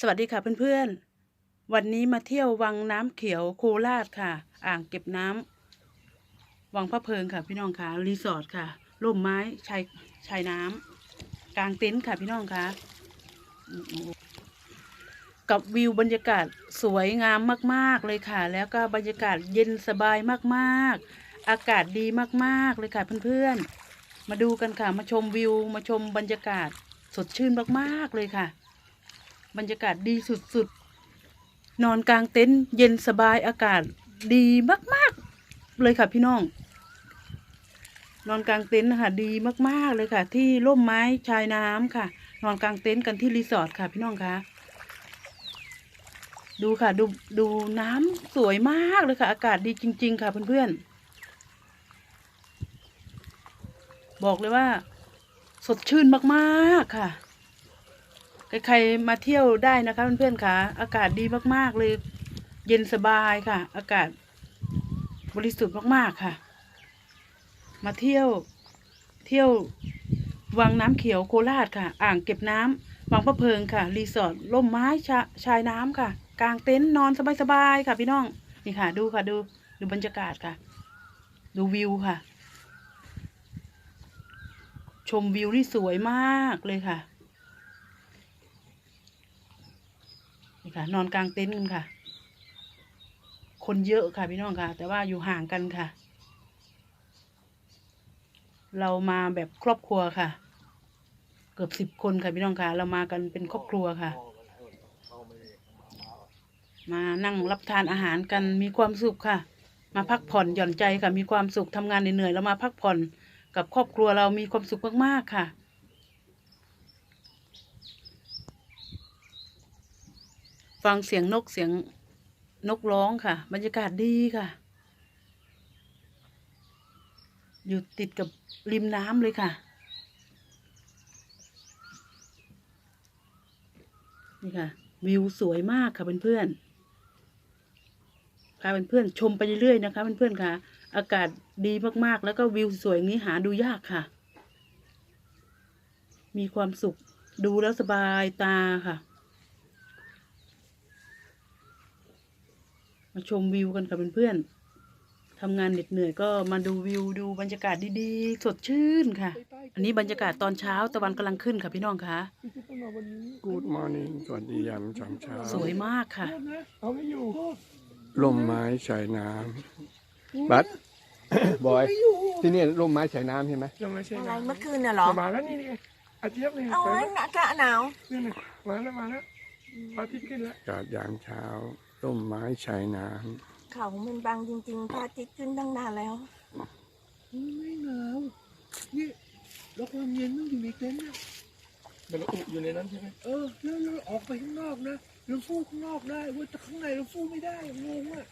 สวัสดีค่ะเพื่อนๆ วันนี้มาเที่ยววังน้ำเขียวโคราชค่ะ อ่างเก็บน้ำวังพระเพิงค่ะ พี่น้องค่ะรีสอร์ทค่ะร่มไม้ชายชายน้ำกลางเต็นท์ค่ะพี่น้องค่ะกับวิวบรรยากาศสวยงามมาก ๆเลยค่ะ แล้วก็บรรยากาศเย็นสบายมากๆ อากาศดีมากๆเลยค่ะเพื่อนๆ มาดูกันค่ะมาชมวิวมาชมบรรยากาศสดชื่นมากๆเลยค่ะ บรรยากาศดีสุดๆ นอนกลางเต็นท์เย็นสบายอากาศดีมากๆ เลยค่ะพี่น้อง นอนกลางเต็นท์นะคะดีมากๆเลยค่ะ ที่ร่มไม้ชายน้ำค่ะ นอนกลางเต็นท์กันที่รีสอร์ทค่ะพี่น้องคะดูค่ะดูดูน้ำสวยมากเลยค่ะ อากาศดีจริง ๆ ค่ะเพื่อนๆบอกเลยว่า สดชื่นมากๆค่ะ ใครๆมาเที่ยวได้นะคะเพื่อนๆค่ะ อากาศดีมากๆเลย เย็นสบายค่ะ อากาศบริสุทธิ์มากๆค่ะ มาเที่ยวเที่ยววังน้ำเขียวโคราชค่ะ อ่างเก็บน้ำวังพระเพิงค่ะ รีสอร์ทร่มไม้ชาชายน้ำค่ะ กลางเต็นท์นอนสบายๆค่ะพี่น้อง นี่ค่ะ ดูค่ะดูดูบรรยากาศค่ะ ดูวิวค่ะ ชมวิวที่สวยมากเลยค่ะ ค่ะ นอนกลางเต็นท์กันค่ะ คนเยอะค่ะพี่น้องค่ะ แต่ว่าอยู่ห่างกันค่ะ เรามาแบบครอบครัวค่ะ เกือบสิบคนค่ะพี่น้องค่ะ เรามากันเป็นครอบครัวค่ะ มานั่งรับทานอาหารกันมีความสุขค่ะ มาพักผ่อนหย่อนใจค่ะมีความสุขทำงานเหนื่อยๆแล้วมาพักผ่อนกับครอบครัวเรามีความสุขมากๆค่ะ ฟังเสียงนกเสียงนกร้องค่ะบรรยากาศดีค่ะ อยู่ติดกับริมน้ำเลยค่ะ นี่ค่ะ วิวสวยมากค่ะเพื่อนๆพาเพื่อนๆชมไปเรื่อยๆนะคะเพื่อนๆค่ะ อากาศดีมากๆ แล้วก็วิวสวยงนี้หาดูยากค่ะ มีความสุขดูแล้วสบายตาค่ะ มา ชมวิวกันค่ะเพื่อนๆทำงานเหน็ดเหนื่อยก็มาดูวิวดูบรรยากาศดีๆ สดชื่นค่ะ อันนี้บรรยากาศตอนเช้าตะวันกำลังขึ้นค่ะพี่น้องคะ Good morning สวัสดียามเช้าเช้าสวยมากค่ะ เอาไม่อยู่ลมไม้ชายน้ำบัดบอย ที่นี่ลมไม้ชายน้ำใช่ไหมจะไม่ใช่อะไรนะเมื่อคืนน่ะเหรอมาแล้วนี่นี่อาเจี๊ยบนี่เอาไปไว้แล้วนะกะหนาวนี่นี่มาแล้วมาแล้วพระอาทิตย์ขึ้นแล้วอากาศยามเช้า ลมไม้ชายน้เขามันบางจริงๆพระอาทิตย์ขึ้นตั้งนานแล้ว ไม่หนาวนี่แล้วความเย็นมันอยู่ในเต็นท์เนี่ยมันอุอยู่ในนั้นใช่ไหมเออแล้วเราออกไปข้างนอกนะเราฟูข้างนอกได้เว้ยแต่ข้างในเราฟูไม่ได้งงอะ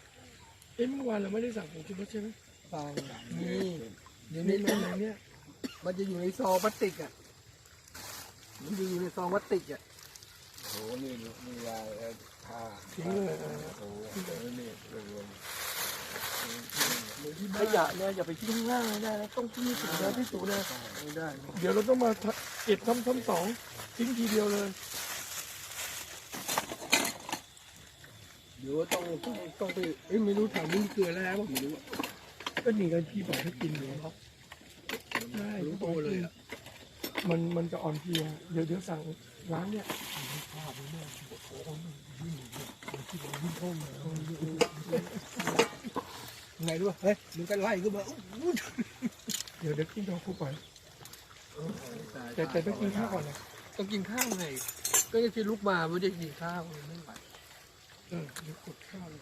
เอ้เมื่อวานเราไม่ได้สั่งของชุดใช่ไหมฟังนี่เดี๋ยวนี่นี้ในเนี่ยมันจะอยู่ในซองพลาสติกอะ มันจะอยู่ในซองพลาสติกอะำ โอ้นี่นี่ลายผ้าทิ้งเลยโอะโอ้นี่รวมขยะเนี่ยอย่าไปทิ้งข้างล่างนะต้องทิ้งถึงนะที่สูงนะไม่ได้ เดี๋ยวเราต้องมาเก็บซ้ำซ้ำสองทิ้งทีเดียวเลยเดี๋ยวต้องต้องต้องไปเอ้ยไม่รู้ถามนี่เกลือแล้วนะไม่รู้อะก็หนีกันที่บอกให้กินอยู่ครับใช่รู้โตเลยอะมันมันจะอ่อนเพลียเดี๋ยวเดี๋ยวสั่งร้านเนี่ย ไงรู้ป่ะเฮ้ยมึงก็ไล่ขึ้นมาเดี๋ยวเดี๋ยวกินทองคู่ไปแต่แต่ต้องกินข้าวก่อนนะต้องกินข้าวไงก็จะที่ลุกมาไม่ได้กินข้าวไม่ไหวเออเดี๋ยวกดข้าวเลย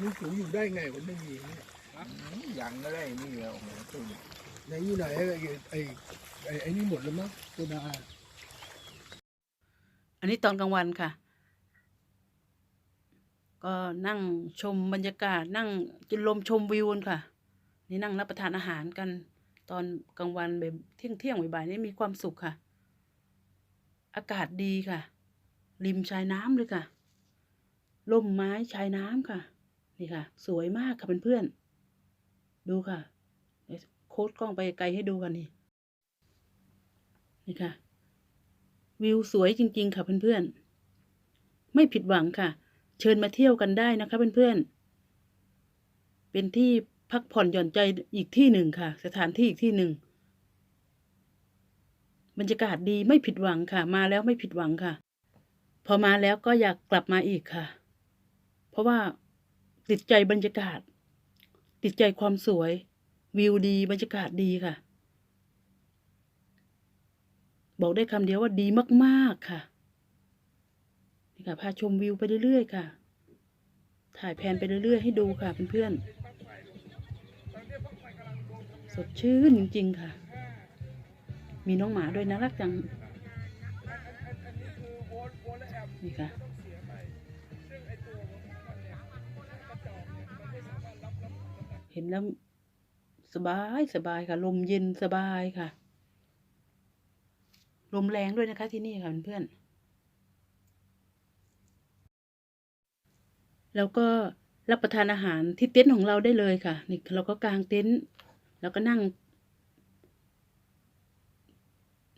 มึงสูงอยู่ได้ไงมันไม่มีเนี่ย ยังก็ได้นี่แล้วโอ้โหตุ่มไหนอยู่ไหนไอ้ไอ้ไอ้ไอ้นี่หมดแล้วมั้งโซดาอันนี้ตอนกลางวันค่ะ ก็นั่งชมบรรยากาศนั่งกินลมชมวิวนค่ะ นี่นั่งรับประทานอาหารกัน ตอนกลางวันแบบเที่ยงเที่ยงบ่ายๆนี่มีความสุขค่ะ อากาศดีค่ะ ริมชายน้ำเลยค่ะร่มไม้ชายน้ำค่ะ นี่ค่ะ สวยมากค่ะเพื่อนๆ ดูค่ะโค้ดกล้องไปไกลให้ดูกันนี่นี่ค่ะ วิวสวยจริง ๆ ค่ะเพื่อนๆ ไม่ผิดหวังค่ะ เชิญมาเที่ยวกันได้นะคะเพื่อนๆ เป็นที่พักผ่อนหย่อนใจอีกที่หนึ่งค่ะ สถานที่อีกที่หนึ่งบรรยากาศดีไม่ผิดหวังค่ะ มาแล้วไม่ผิดหวังค่ะ พอมาแล้วก็อยากกลับมาอีกค่ะ เพราะว่าติดใจบรรยากาศ ติดใจความสวย วิวดีบรรยากาศดีค่ะ บอกได้คำเดียวว่าดีมากๆค่ะนี่ค่ะพาชมวิวไปเรื่อยๆค่ะ ถ่ายแผนไปเรื่อยๆให้ดูค่ะเพื่อนๆสดชื่นจริงๆค่ะ มีน้องหมาด้วยนะรักจังนี่ค่ะ เห็นแล้วสบายสบายค่ะ ลมเย็นสบายค่ะ ลมแรงด้วยนะคะที่นี่ค่ะเพื่อนๆแล้วก็รับประทานอาหารที่เต็นท์ของเราได้เลยค่ะนี่เราก็กางเต็นท์แล้วก็นั่ง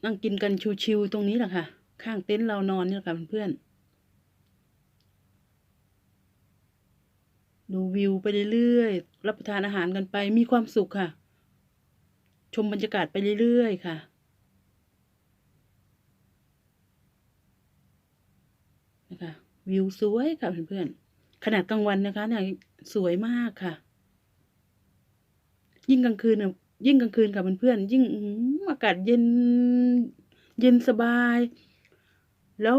นั่งกินกันชิวๆตรงนี้แหละค่ะ ข้างเต็นท์เรานอนนี่แหละค่ะเพื่อนๆ ดูวิวไปเรื่อยๆ รับประทานอาหารกันไปมีความสุขค่ะ ชมบรรยากาศไปเรื่อยๆ ค่ะนะคะวิวสวยค่ะเพื่อนๆ ขนาดกลางวันนะคะเนี่ยสวยมากค่ะ ยิ่งกลางคืนน่ะยิ่งกลางคืนค่ะเพื่อนๆ ยิ่งอากาศเย็นเย็นสบาย แล้ว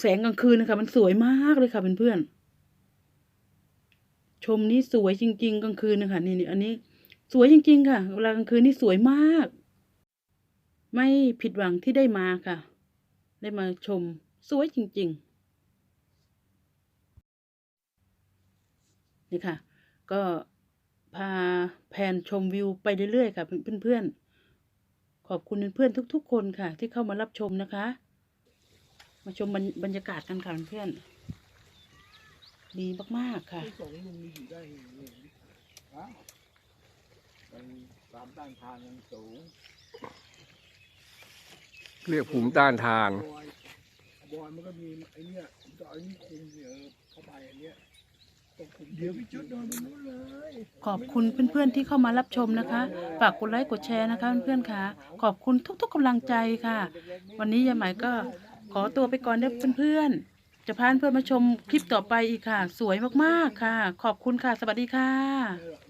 แสงกลางคืนนะคะมันสวยมากเลยค่ะเพื่อนๆ ชมนี้สวยจริง ๆกลางคืนนะคะนี่นี่อันนี้สวยจริง ๆ ค่ะเวลากลางคืนนี่สวยมาก ไม่ผิดหวังที่ได้มาค่ะ ได้มาชมสวยจริง ๆ นี่ค่ะ ก็พาแผนชมวิวไปเรื่อยๆค่ะเพื่อนๆขอบคุณเพื่อนๆทุก ๆ คนค่ะ ที่เข้ามารับชมนะคะ มาชมบรรบรรยากาศกันค่ะเพื่อนๆ ดีมากๆค่ะ ที่สองลุงมีอยู่ได้ไงเนี่ยฮะมันตามต้านทานมันสูงเรียกภูมิต้านทาน บอยบอยมันก็มีไอ้เนี่ยมันก็เอาไอ้นี่คุมเนี่ยเออเข้าไปอันเนี้ยต้องคุมเดี๋ยวพี่จุดนอนบนนู้นเลยขอบคุณเพื่อนๆที่เข้ามารับชมนะคะ ฝากกดไลค์กดแชร์นะคะเพื่อนๆค่ะ ขอบคุณทุกๆกำลังใจค่ะ วันนี้ยายไหมก็ขอตัวไปก่อนเด้อเพื่อนๆ จะพาเพื่อนมาชมคลิปต่อไปอีกค่ะ สวยมากๆค่ะ ขอบคุณค่ะ สวัสดีค่ะ